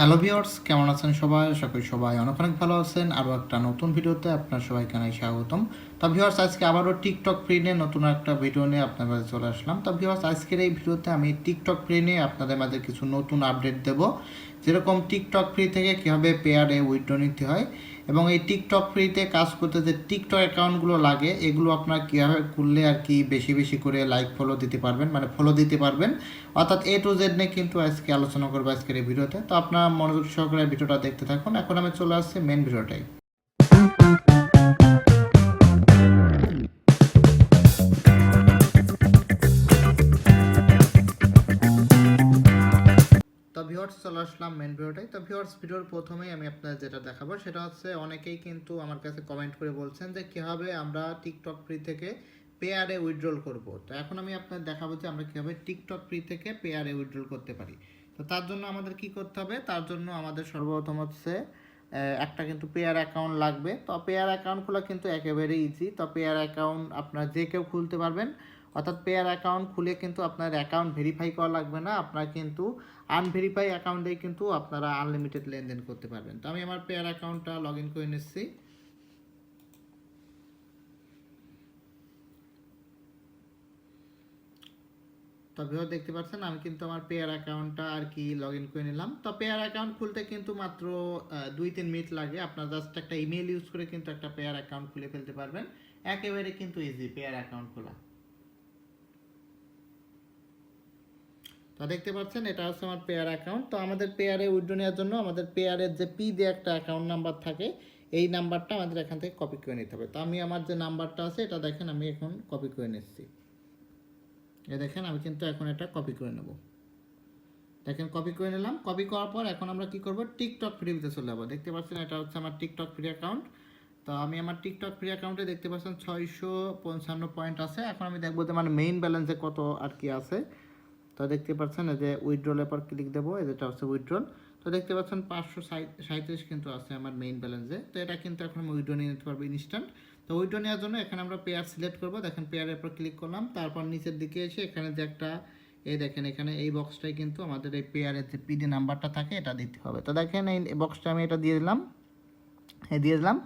Hello viewers কেমন আছেন সবাই? আশা করি সবাই অনেক অনেক ভালো আছেন। আরও একটা নতুন ভিডিওতে আপনার সবাইকে জানাই স্বাগতম। তো ভিওর্স আজকে আবারও টিকটক প্রিনে নতুন একটা ভিডিও নিয়ে আপনার কাছে চলে আসলাম। তো ভিওর্স আজকের এই ভিডিওতে আমি টিকটক প্রিনে আপনাদের মাঝে কিছু নতুন আপডেট দেব। যেরকম টিকটক ফ্রি থেকে কীভাবে পেয়ারে উইড্রো নিতে হয়, এবং এই টিকটক ফ্রিতে কাজ করতে যে টিকটক অ্যাকাউন্টগুলো লাগে, এগুলো আপনার কীভাবে খুললে আর কি বেশি বেশি করে লাইক ফলো দিতে পারবেন মানে ফলো দিতে পারবেন। অর্থাৎ এ টু জেড নিয়ে কিন্তু আজকে আলোচনা করব আজকের এই ভিডিওতে। তো আপনার মনোযোগ সহকারে ভিডিওটা দেখতে থাকুন। এখন আমি চলে আসছি মেন ভিডিওটাই তো ভিউয়ার্স চলে আসলাম মেন ভিডিওটাই তো ভিউয়ার্স ভিডিওর প্রথমেই আমি আপনাদের যেটা দেখাবো, সেটা হচ্ছে অনেকেই কিন্তু আমার কাছে কমেন্ট করে বলছেন যে, কীভাবে আমরা টিকটক ফ্রি থেকে পেয়ারে উইথড্রল করব? তো এখন আমি আপনাদের দেখাবো যে, আমরা কীভাবে টিকটক ফ্রি থেকে পেয়ারে উইথড্রল করতে পারি। তো তার জন্য আমাদের কি করতে হবে? তার জন্য আমাদের সর্বপ্রথম হচ্ছে একটা কিন্তু পেয়ার অ্যাকাউন্ট লাগবে। তো পেয়ার অ্যাকাউন্ট খোলা কিন্তু একেবারে ইজি তো পেয়ার অ্যাকাউন্ট আপনার যে কেউ খুলতে পারবেন অর্থাৎ পেয়ার অ্যাকাউন্ট খুলে কিন্তু আপনার অ্যাকাউন্ট ভেরিফাই করা লাগবে না। আপনার কিন্তু আনভেরিফাই অ্যাকাউন্টে কিন্তু আপনারা আনলিমিটেড লেনদেন করতে পারবেন। তো আমি আমার পেয়ার অ্যাকাউন্টটা লগ ইন করে নিচ্ছি। তবেও দেখতে পাচ্ছেন, আমি কিন্তু আমার পেয়ার অ্যাকাউন্টটা আর কি লগ ইন করে নিলাম। তো পেয়ার অ্যাকাউন্ট খুলতে কিন্তু মাত্র দুই তিন মিনিট লাগে। আপনার জাস্ট একটা ইমেল ইউজ করে কিন্তু একটা পেয়ার অ্যাকাউন্ট খুলে ফেলতে পারবেন। একেবারে কিন্তু ইজি পেয়ার অ্যাকাউন্ট খোলা। তো দেখতে পাচ্ছেন, এটা হচ্ছে আমার পেয়ার অ্যাকাউন্ট তো আমাদের পেয়ারে উইড্রো নেওয়ার জন্য আমাদের পেয়ারের যে পি দিয়ে একটা অ্যাকাউন্ট নাম্বার থাকে, এই নাম্বারটা আমাদের এখান থেকে কপি করে নিতে হবে। তো আমি আমার যে নাম্বারটা আছে, এটা দেখেন আমি এখন কপি করে নিচ্ছি। এ দেখেন আমি কিন্তু এখন এটা কপি করে নেব। দেখেন কপি করে নিলাম। কপি করার পর এখন আমরা কি করব? টিকটক ফ্রিতে চলে যাব। দেখতে পাচ্ছেন, এটা হচ্ছে আমার টিকটক ফ্রি অ্যাকাউন্ট তো আমি আমার টিকটক ফ্রি অ্যাকাউন্টে দেখতে পাচ্ছেন, ছয়শো পঞ্চান্ন পয়েন্ট আছে। এখন আমি দেখব যে আমার মেইন ব্যালেন্সে কত আর কি আছে। তো দেখতে পাচ্ছেন যে উইথড্রলের পর ক্লিক দেবো যেটা হচ্ছে উইথড্রল তো দেখতে পাচ্ছেন পাঁচশো সাঁত্রিশ কিন্তু আছে আমার মেইন ব্যালেন্সে তো এটা কিন্তু এখন আমি উইথড্র নিয়ে নিতে পারব ইনস্ট্যান্ট তো উইথড্র নেওয়ার জন্য এখানে আমরা পেয়ার সিলেক্ট করব। দেখেন পেয়ারের পর ক্লিক করলাম, তারপর নিচের দিকে এসে এখানে যে একটা, এই দেখেন এখানে এই বক্সটাই কিন্তু আমাদের এই পেয়ারের যে পিডি নাম্বারটা থাকে এটা দিতে হবে। তো দেখেন এই বক্সটা আমি এটা দিয়ে দিলাম দিয়ে দিলাম,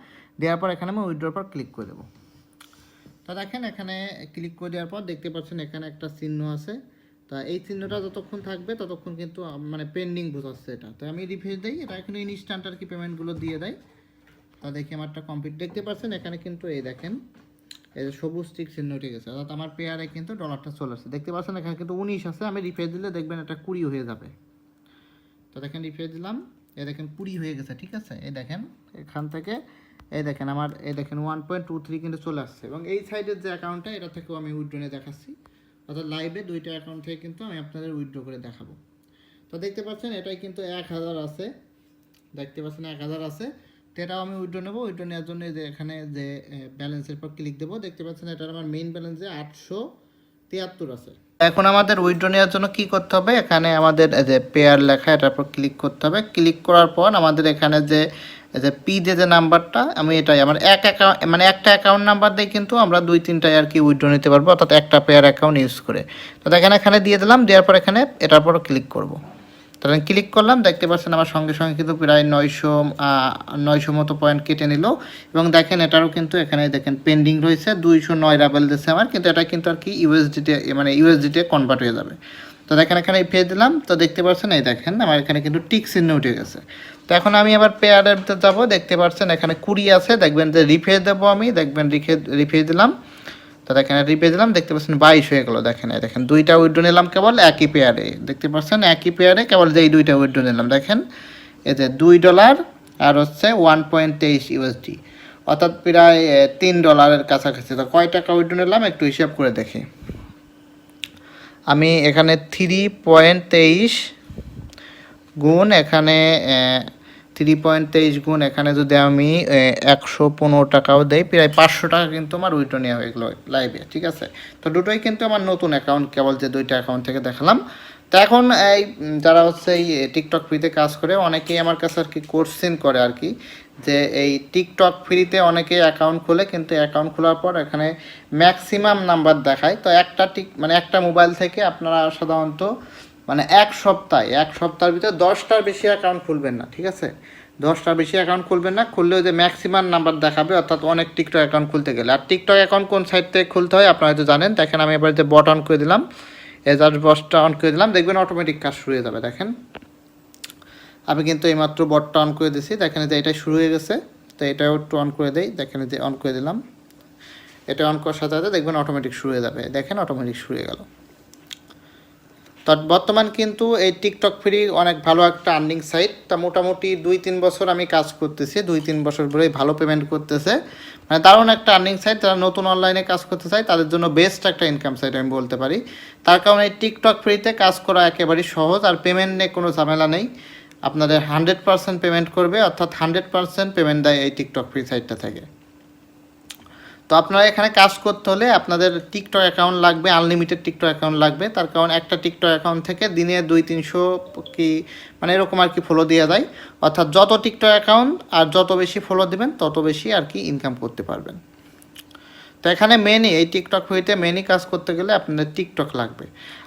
দেওয়ার পর এখানে আমি উইথড্রর পর ক্লিক করে দেবো। তো দেখেন এখানে ক্লিক করে দেওয়ার পর দেখতে পাচ্ছেন এখানে একটা চিহ্ন আছে। তা এই চিহ্নটা যতক্ষণ থাকবে, ততক্ষণ কিন্তু মানে পেন্ডিং বোঝাচ্ছে এটা। তো আমি রিফ্রেশ দিই, এটা এখন ইনস্ট্যান্ট আর কি পেমেন্টগুলো দিয়ে দেয়। তা দেখি আমারটা কমপ্লিট দেখতে পাচ্ছেন, এখানে কিন্তু এই দেখেন, এই যে সবুজ টিক চিহ্ন উঠে গেছে। অর্থাৎ আমার পেয়ারে কিন্তু ডলারটা চলে আসছে। দেখতে পাচ্ছেন, এখানে কিন্তু উনিশ আছে। আমি রিফ্রেশ দিলে দেখবেন এটা কুড়ি হয়ে যাবে। তো দেখেন রিফ্রেশ দিলাম। এই দেখেন, কুড়ি হয়ে গেছে, ঠিক আছে? এই দেখেন, এখান থেকে, এই দেখেন, আমার, এই দেখেন ওয়ান পয়েন্ট টু থ্রি কিন্তু চলে আসছে। এবং এই সাইডের যে অ্যাকাউন্টটা এটা থেকেও আমি উইথড্র নিয়ে দেখাচ্ছি। অর্থাৎ লাইভে দুইটা অ্যাকাউন্ট থেকে কিন্তু আমি আপনাদের উইথড্র করে দেখাবো। তো দেখতে পাচ্ছেন, এটাই কিন্তু এক হাজার আছে। দেখতে পাচ্ছেন, এক হাজার আছে। তো এটাও আমি উইথড্র নেব। উইথড্র নেওয়ার জন্য যে এখানে যে ব্যালেন্সের পর ক্লিক দেবো। দেখতে পাচ্ছেন, এটার আমার মেইন ব্যালেন্সে আটশো তিয়াত্তর আছে। এখন আমাদের উইথড্র নেওয়ার জন্য কি করতে হবে? এখানে আমাদের যে পেয়ার লেখা, এটার পর ক্লিক করতে হবে। ক্লিক করার পর আমাদের এখানে যে যে পি যে যে নাম্বারটা, আমি এটাই, আমার এক অ্যাকাউন্ট মানে একটা অ্যাকাউন্ট নাম্বার দিয়ে কিন্তু আমরা দুই তিনটায় আর কি উইড্রো নিতে পারব, অর্থাৎ একটা পেয়ার অ্যাকাউন্ট ইউজ করে। তো দেখেন, এখানে দিয়ে দিলাম, দেওয়ার পর এখানে এটার পর ক্লিক করব। তখন ক্লিক করলাম, দেখতে পাচ্ছেন আমার সঙ্গে সঙ্গে কিন্তু প্রায় নয়শো নয়শো মতো পয়েন্ট কেটে নিল। এবং দেখেন, এটারও কিন্তু এখানে দেখেন পেন্ডিং রয়েছে, দুইশো নয় রাবেল দিচ্ছে আমার, কিন্তু এটা কিন্তু আর কি ইউএসডিতে মানে ইউএসডিতে কনভার্ট হয়ে যাবে। তো দেখেন এখানে পেয়ে দিলাম। তো দেখতে পাচ্ছেন, এই দেখেন, আমার এখানে কিন্তু টিক চিহ্ন উঠে গেছে। তো এখন আমি আবার পেয়ারের যাব। দেখতে পাচ্ছেন, এখানে কুড়ি আছে। দেখবেন যে রিফ্রেশ দেবো আমি। দেখবেন রিফে রিফ্রেশ দিলাম। তো দেখেন রিপে দিলাম। দেখতে পাচ্ছেন, বাইশ হয়ে গেলো। দেখেন, এই দেখেন, দুইটা উইড্রো নিলাম কেবল একই পেয়ারে দেখতে পাচ্ছেন, একই পেয়ারে কেবল যেই দুইটা উইড্রো নিলাম। দেখেন, এই যে দুই ডলার আর হচ্ছে ওয়ান পয়েন্ট তেইশ ইউএসডি অর্থাৎ প্রায় তিন ডলারের কাছাকাছি। তো কয় টাকা উইড্রো নিলাম? একটু হিসাব করে দেখি। আমি এখানে থ্রি পয়েন্ট তেইশ গুণ এখানে থ্রি পয়েন্ট তেইশ গুণ এখানে যদি আমি একশো পনেরো টাকাও দেই, প্রায় পাঁচশো টাকা কিন্তু আমার উইথড্র নেওয়া হয়ে গেলো লাইভে ঠিক আছে? তো দুটোই কিন্তু আমার নতুন অ্যাকাউন্ট কেবল যে দুইটা অ্যাকাউন্ট থেকে দেখালাম। তো এখন এই যারা হচ্ছে এই টিকটক ফ্রিতে কাজ করে, অনেকেই আমার কাছে আর কি কোর্সিন করে আর কি। যে এই টিকটক ফ্রিতে অনেকে অ্যাকাউন্ট খোলে, কিন্তু অ্যাকাউন্ট খোলার পর এখানে ম্যাক্সিমাম নাম্বার দেখায়। তো একটা টিক মানে একটা মোবাইল থেকে আপনারা সাধারণত মানে এক সপ্তাহে, এক সপ্তাহের ভিতরে দশটার বেশি অ্যাকাউন্ট খুলবেন না, ঠিক আছে? দশটার বেশি অ্যাকাউন্ট খুলবেন না খুললে ওই যে ম্যাক্সিমাম নাম্বার দেখাবে, অর্থাৎ অনেক টিকটক অ্যাকাউন্ট খুলতে গেলে। আর টিকটক অ্যাকাউন্ট কোন সাইট থেকে খুলতে হয়, আপনারা হয়তো জানেন। দেখেন, আমি এবার যে বট অন করে দিলাম এজার বসটা অন করে দিলাম, দেখবেন অটোমেটিক কাজ শুরু হয়ে যাবে, দেখেন। আমি কিন্তু এইমাত্র বটটা অন করে দিছি। দেখেন যে এটা শুরু হয়ে গেছে। তো এটাও একটু অন করে দেই। দেখেন যে অন করে দিলাম। এটা অন করার সাথে সাথে দেখবেন অটোমেটিক শুরু হয়ে যাবে। দেখেন অটোমেটিক শুরু হয়ে গেল। তো বর্তমান কিন্তু এই টিকটক ফ্রি অনেক ভালো একটা আর্নিং সাইট তা মোটামুটি দুই তিন বছর আমি কাজ করতেছি। দুই তিন বছর ধরেই ভালো পেমেন্ট করতেছে। মানে দারুণ একটা আর্নিং সাইট যারা নতুন অনলাইনে কাজ করতে চায়, তাদের জন্য বেস্ট একটা ইনকাম সাইট আমি বলতে পারি। তার কারণে এই টিকটক ফ্রিতে কাজ করা একেবারেই সহজ। আর পেমেন্ট নিয়ে কোনো ঝামেলা নেই। আপনাদের হান্ড্রেড পার্সেন্ট পেমেন্ট করবে, অর্থাৎ হান্ড্রেড পার্সেন্ট পেমেন্ট দেয় এই টিকটক ফ্রি সাইটটা থেকে। তো আপনারা এখানে কাজ করতে হলে আপনাদের টিকটক অ্যাকাউন্ট লাগবে, আনলিমিটেড টিকটক অ্যাকাউন্ট লাগবে। তার কারণ একটা টিকটক অ্যাকাউন্ট থেকে দিনে দুই তিনশো কি মানে এরকম আর কি ফলো দেওয়া যায়। অর্থাৎ যত টিকটক অ্যাকাউন্ট আর যত বেশি ফলো দেবেন, তত বেশি আর কি ইনকাম করতে পারবেন। তো এখানে মেনই এই টিকটক হইতে মেনই কাজ করতে গেলে আপনাদের টিকটক লাগবে।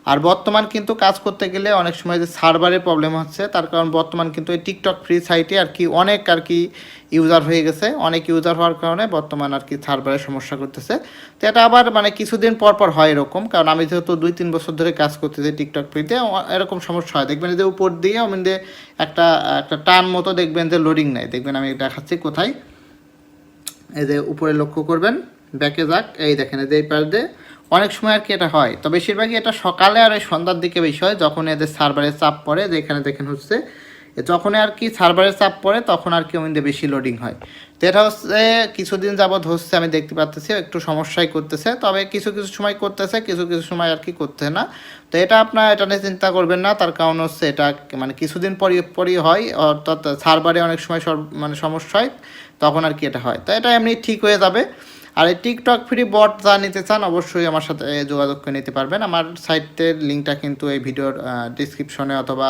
আর বর্তমান কিন্তু কাজ করতে গেলে অনেক সময় যে সার্ভারের প্রবলেম হচ্ছে, তার কারণ বর্তমান কিন্তু এই টিকটক ফ্রি সাইটে আর কি অনেক আর কি ইউজার হয়ে গেছে। অনেক ইউজার হওয়ার কারণে বর্তমান আর কি সার্ভারের সমস্যা করতেছে। তো এটা আবার মানে কিছুদিন পর পর হয় এরকম, কারণ আমি যেহেতু দুই তিন বছর ধরে কাজ করতেছি টিকটক ফ্রিতে এরকম সমস্যা হয়। দেখবেন যে উপর দিয়ে আমি যে একটা একটা টান মতো দেখবেন যে লোডিং নেয় দেখবেন আমি দেখাচ্ছি কোথায়। এই যে উপরে লক্ষ্য করবেন। ব্যাকে যাক, এই দেখেন যে এই পাশ দিয়ে অনেক সময় আর কি এটা হয়। তো বেশিরভাগই এটা সকালে আর এই সন্ধ্যার দিকে বেশি হয়, যখন এদের সার্ভারের চাপ পড়ে যেখানে দেখেন হচ্ছে যখন আর কি সার্ভারের চাপ পড়ে, তখন আর কি ওদের বেশি লোডিং হয়। তো এটা হচ্ছে, কিছুদিন যাবৎ হচ্ছে, আমি দেখতে পাচ্তেছি একটু সমস্যাই করতেছে, তবে কিছু কিছু সময় করতেছে, কিছু কিছু সময় আর কি করতে না। তো এটা আপনার এটা নিয়ে চিন্তা করবেন না, তার কারণ হচ্ছে এটা মানে কিছুদিন পরই পরই হয়, অর্থাৎ সার্ভারে অনেক সময় মানে সমস্যা হয়, তখন আর কি এটা হয়। তো এটা এমনি ঠিক হয়ে যাবে। আর এই টিকটক ফ্রি বট যা নিতে চান, অবশ্যই আমার সাথে যোগাযোগ করে নিতে পারবেন। আমার সাইটের লিঙ্কটা কিন্তু এই ভিডিওর ডিসক্রিপশনে অথবা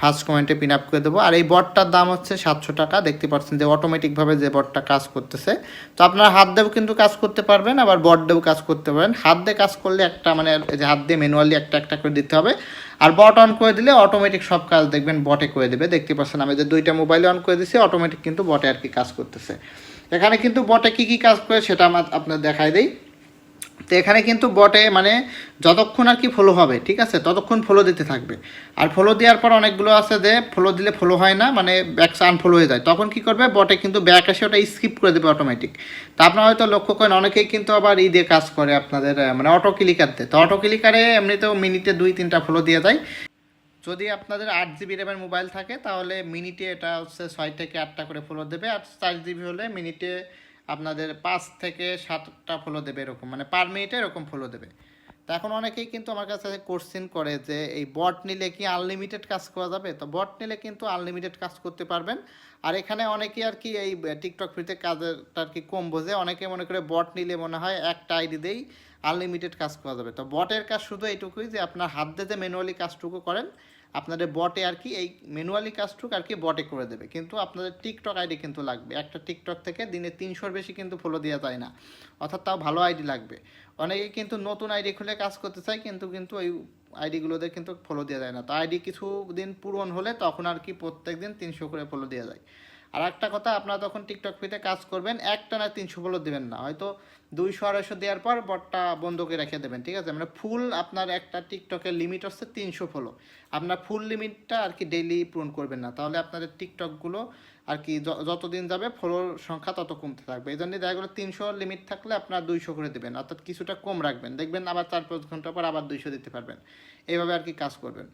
ফার্স্ট কমেন্টে পিন আপ করে দেবো। আর এই বটটার দাম হচ্ছে সাতশো টাকা। দেখতে পাচ্ছেন যে অটোমেটিকভাবে যে বটটা কাজ করতেছে, তো আপনারা হাত দিয়েও কিন্তু কাজ করতে পারবেন, আবার বট দিয়েও কাজ করতে পারবেন। হাত দিয়ে কাজ করলে একটা মানে যে হাত দিয়ে ম্যানুয়ালি একটা একটা করে দিতে হবে। আর বট অন করে দিলে অটোমেটিক সব কাজ দেখবেন বটে করে দেবে। দেখতে পাচ্ছেন আমি যে দুইটা মোবাইলে অন করে দিছি অটোমেটিক কিন্তু বটে আর কি কাজ করতেছে। এখানে কিন্তু বটে কি কি কাজ করে সেটা আমার আপনার দেখাই দেই। তো এখানে কিন্তু বটে মানে যতক্ষণ আর কি ফলো হবে, ঠিক আছে? ততক্ষণ ফলো দিতে থাকবে। আর ফলো দেওয়ার পর অনেকগুলো আছে যে ফলো দিলে ফলো হয় না মানে ব্যাক আনফলো হয়ে যায়। তখন কি করবে? বটে কিন্তু ব্যাক এসে ওটা স্কিপ করে দেবে অটোমেটিক তা আপনারা হয়তো লক্ষ্য করেন, অনেকেই কিন্তু আবার ই দিয়ে কাজ করে আপনাদের মানে অটো ক্লিকার দিয়ে তো অটো ক্লিকারে এমনিতেও মিনিটে দুই, তিনটা ফলো দিয়ে যায়। যদি আপনাদের আট জিবি র্যামের মোবাইল থাকে, তাহলে মিনিটে এটা হচ্ছে ছয় থেকে আটটা করে ফলো দেবে। আর চার জিবি হলে মিনিটে আপনাদের পাঁচ থেকে সাতটা ফলো দেবে এরকম। মানে পার মিনিটে এরকম ফলো দেবে। তা এখন অনেকেই কিন্তু আমার কাছে কোশ্চেন করে যে, এই বট নিলে কি আনলিমিটেড কাজ করা যাবে? তো বট নিলে কিন্তু আনলিমিটেড কাজ করতে পারবেন। আর এখানে অনেকেই আর কি এই টিকটক ফ্রিতে কাজেরটা আর কি কম বোঝে। অনেকে মনে করে বট নিলে মনে হয় একটা আইডি দিয়েই আনলিমিটেড কাজ করা যাবে। তো বটের কাজ শুধু এইটুকুই যে, আপনার হাত দিয়ে যে ম্যানুয়ালি কাজটুকু করেন আপনাদের বটে আর কি, এই ম্যানুয়ালি কাজটুক আর কি বটে করে দেবে। কিন্তু আপনাদের টিকটক আইডি কিন্তু লাগবে। একটা টিকটক থেকে দিনে তিনশোর বেশি কিন্তু ফলো দেওয়া যায় না। অর্থাৎ তাও ভালো আইডি লাগবে। অনেকে কিন্তু নতুন আইডি খুলে কাজ করতে চায়, কিন্তু কিন্তু ওই আইডিগুলোতে কিন্তু ফলো দেওয়া যায় না। তো আইডি কিছু দিন পূরণ হলে তখন আর কি প্রত্যেক দিন তিনশো করে ফলো দেওয়া যায়। আর একটা কথা, আপনারা তখন টিকটক ফিতে কাজ করবেন, একটা না তিনশো ফলো দেবেন না। হয়তো দুইশো, আড়াইশো দেওয়ার পর বটটা বন্ধ করে রেখে দেবেন, ঠিক আছে? মানে ফুল আপনার একটা টিকটকের লিমিট হচ্ছে তিনশো ফলো আপনার ফুল লিমিটটা আর কি ডেইলি পূরণ করবেন না। তাহলে আপনাদের টিকটকগুলো আর কি যতদিন যাবে ফলোর সংখ্যা তত কমতে থাকবে। এই জন্য দেখা গেলো তিনশো লিমিট থাকলে আপনার দুইশো করে দেবেন, অর্থাৎ কিছুটা কম রাখবেন। দেখবেন আবার চার পাঁচ ঘণ্টা পর আবার দুইশো দিতে পারবেন। এইভাবে আর কি কাজ করবেন।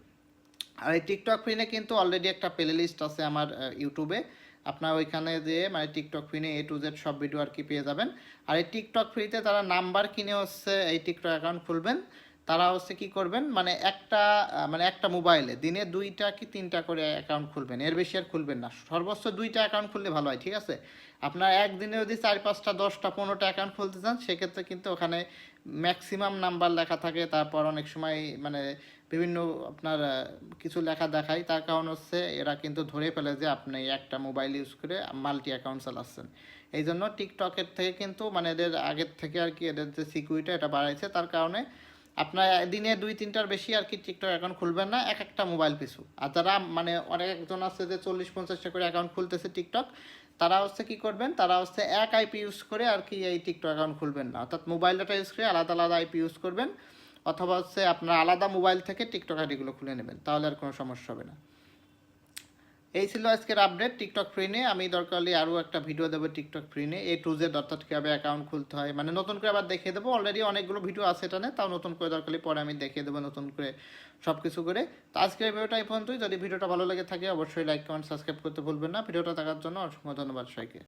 আর এই টিকটক ফ্রিনে কিন্তু অলরেডি একটা প্লে লিস্ট আছে আমার ইউটিউবে আপনার ওইখানে যে মানে টিকটক ফ্রিনে এ টু জেড সব ভিডিও আর কি পেয়ে যাবেন। আর এই টিকটক ফ্রিতে তারা নাম্বার কিনে হচ্ছে এই টিকটক অ্যাকাউন্ট খুলবেন। তারা হচ্ছে কি করবেন? মানে একটা মানে একটা মোবাইলে দিনে দুইটা কি তিনটা করে অ্যাকাউন্ট খুলবেন। এর বেশি আর খুলবেন না। সর্বোচ্চ দুইটা অ্যাকাউন্ট খুললে ভালো হয়, ঠিক আছে? আপনার একদিনে যদি চার, পাঁচটা, দশটা, পনেরোটা অ্যাকাউন্ট খুলতে চান, সেক্ষেত্রে কিন্তু ওখানে ম্যাক্সিমাম নাম্বার লেখা থাকে। তারপর অনেক সময় মানে বিভিন্ন আপনার কিছু লেখা দেখায়। তার কারণ হচ্ছে এরা কিন্তু ধরে ফেলে যে আপনি একটা মোবাইল ইউজ করে মাল্টি অ্যাকাউন্ট চালাচ্ছেন। এই জন্য টিকটকের থেকে কিন্তু মানে এদের আগের থেকে আর কি এদের যে সিকিউরিটি এটা বাড়াইছে। তার কারণে আপনার দিনে দুই তিনটার বেশি আর কি টিকটক অ্যাকাউন্ট খুলবেন না, এক একটা মোবাইল পিছু। আর যারা মানে অনেক একজন আছে যে চল্লিশ পঞ্চাশটা করে অ্যাকাউন্ট খুলতেছে টিকটক তারা হচ্ছে কি করবেন? তারা হচ্ছে এক আইপি ইউজ করে আর কি এই টিকটক অ্যাকাউন্ট খুলবেন না। অর্থাৎ মোবাইল ডাটা ইউজ করে আলাদা আলাদা আইপি ইউজ করবেন। অথবা হচ্ছে আপনার আলাদা মোবাইল থেকে টিকটক আইডিগুলো খুলে নেবেন, তাহলে আর কোনো সমস্যা হবে না। এই ছিল আজকের আপডেট টিকটক ফ্রি নিয়ে। আমি দরকার হলে আরও একটা ভিডিও দেবো টিকটক ফ্রি নিয়ে। এ টু জেড অর্থাৎ কীভাবে অ্যাকাউন্ট খুলতে হয়। মানে নতুন করে আবার দেখিয়ে দেবো। অলরেডি অনেকগুলো ভিডিও আছে এটা নিয়ে তাও নতুন করে দরকার হলে পরে আমি দেখিয়ে দেবো নতুন করে সব কিছু করে। তো আজকের ভিডিওটা এই পর্যন্তই। যদি ভিডিওটা ভালো লেগে থাকে, অবশ্যই লাইক কমেন্ট সাবস্ক্রাইব করতে ভুলবেন না। ভিডিওটা দেখার জন্য অসংখ্য ধন্যবাদ সবাইকে।